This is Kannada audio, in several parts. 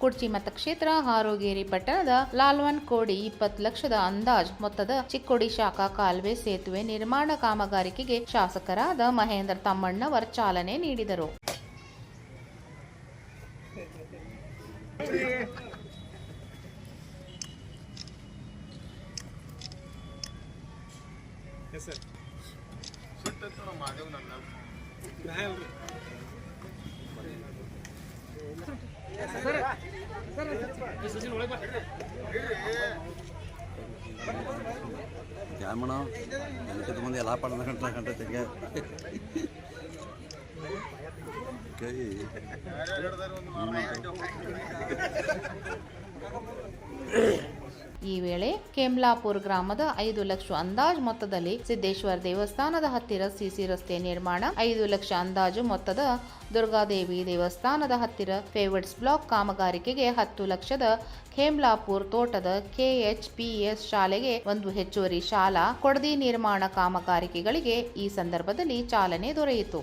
ಕುಡ್ಚಿ ಮತಕ್ಷೇತ್ರ ಹಾರೋಗೇರಿ ಪಟ್ಟಣದ ಲಾಲ್ವನ್ ಕೋಡಿ ಇಪ್ಪತ್ತು ಲಕ್ಷದ ಅಂದಾಜ್ ಮೊತ್ತದ ಚಿಕ್ಕೋಡಿ ಶಾಖಾ ಕಾಲುವೆ ಸೇತುವೆ ನಿರ್ಮಾಣ ಕಾಮಗಾರಿಕೆಗೆ ಶಾಸಕರಾದ ಮಹೇಂದ್ರ ತಮ್ಮಣ್ಣವರ್ ಚಾಲನೆ ನೀಡಿದರು. ಎಸ್ ಸರ್ జామను వెనకటి ముందు ఎలా పడదంటారంటే తెగ Okay. ಈ ವೇಳೆ ಕೇಮ್ಲಾಪುರ್ ಗ್ರಾಮದ ಐದು ಲಕ್ಷ ಅಂದಾಜು ಮೊತ್ತದಲ್ಲಿ ಸಿದ್ದೇಶ್ವರ ದೇವಸ್ಥಾನದ ಹತ್ತಿರ ಸಿಸಿ ರಸ್ತೆ ನಿರ್ಮಾಣ, ಐದು ಲಕ್ಷ ಅಂದಾಜು ಮೊತ್ತದ ದುರ್ಗಾದೇವಿ ದೇವಸ್ಥಾನದ ಹತ್ತಿರ ಫೇವರ್ಟ್ಸ್ ಬ್ಲಾಕ್ ಕಾಮಗಾರಿಕೆಗೆ ಹತ್ತು ಲಕ್ಷದ ಖೇಮ್ಲಾಪುರ್ ತೋಟದ ಕೆಎಚ್ಪಿಎಸ್ ಶಾಲೆಗೆ ಒಂದು ಹೆಚ್ಚುವರಿ ಶಾಲಾ ಕೊಡದಿ ನಿರ್ಮಾಣ ಕಾಮಗಾರಿಕೆಗಳಿಗೆ ಈ ಸಂದರ್ಭದಲ್ಲಿ ಚಾಲನೆ ದೊರೆಯಿತು.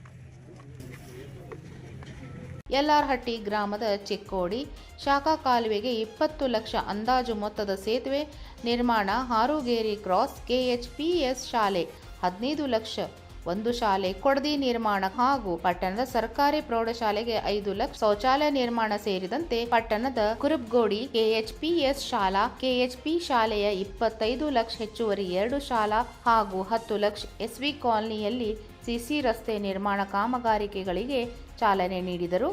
ಯಲ್ಲಾರ್ಹಟ್ಟಿ ಗ್ರಾಮದ ಚಿಕ್ಕೋಡಿ ಶಾಖಾ ಕಾಲುವೆಗೆ ಇಪ್ಪತ್ತು ಲಕ್ಷ ಅಂದಾಜು ಮೊತ್ತದ ಸೇತುವೆ ನಿರ್ಮಾಣ ಹಾರುಗೇರಿ ಕ್ರಾಸ್ ಕೆಎಚ್ಪಿಎಸ್ ಶಾಲೆ, ಹದಿನೈದು ಲಕ್ಷ ಒಂದು ಶಾಲೆ ಕೊಡದಿ ನಿರ್ಮಾಣ ಹಾಗೂ ಪಟ್ಟಣದ ಸರ್ಕಾರಿ ಪ್ರೌಢಶಾಲೆಗೆ ಐದು ಲಕ್ಷ ಶೌಚಾಲಯ ನಿರ್ಮಾಣ ಸೇರಿದಂತೆ ಪಟ್ಟಣದ ಕುರುಬ್ಗೋಡಿ ಕೆಎಚ್ಪಿಎಸ್ ಶಾಲಾ, ಕೆಎಚ್ಪಿ ಶಾಲೆಯ ಇಪ್ಪತ್ತೈದು ಲಕ್ಷ ಹೆಚ್ಚುವರಿ ಎರಡು ಶಾಲಾ ಹಾಗೂ ಹತ್ತು ಲಕ್ಷ ಎಸ್ವಿ ಕಾಲನಿಯಲ್ಲಿ ಸಿಸಿ ರಸ್ತೆ ನಿರ್ಮಾಣ ಕಾಮಗಾರಿಕೆಗಳಿಗೆ ಚಾಲನೆ ನೀಡಿದರು.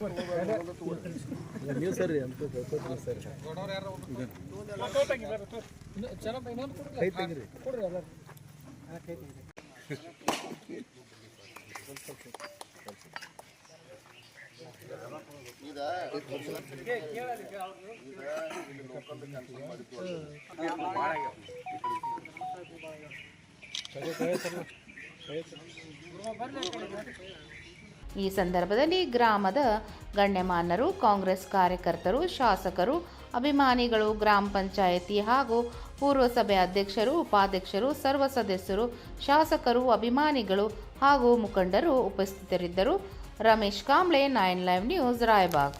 ಈ ಸರಿ ನೀವು ಸರಿ ಅಂತ ಸರಿ ಕೈ ತೆಗಿರಿ ಈ ಸಂದರ್ಭದಲ್ಲಿ ಗ್ರಾಮದ ಗಣ್ಯಮಾನ್ಯರು, ಕಾಂಗ್ರೆಸ್ ಕಾರ್ಯಕರ್ತರು, ಶಾಸಕರು, ಅಭಿಮಾನಿಗಳು, ಗ್ರಾಮ ಪಂಚಾಯಿತಿ ಹಾಗೂ ಪೂರ್ವಸಭೆ ಅಧ್ಯಕ್ಷರು, ಉಪಾಧ್ಯಕ್ಷರು, ಸರ್ವ ಸದಸ್ಯರು, ಶಾಸಕರು, ಅಭಿಮಾನಿಗಳು ಹಾಗೂ ಮುಖಂಡರು ಉಪಸ್ಥಿತರಿದ್ದರು. Ramesh Kamble, nine live news, Raybag.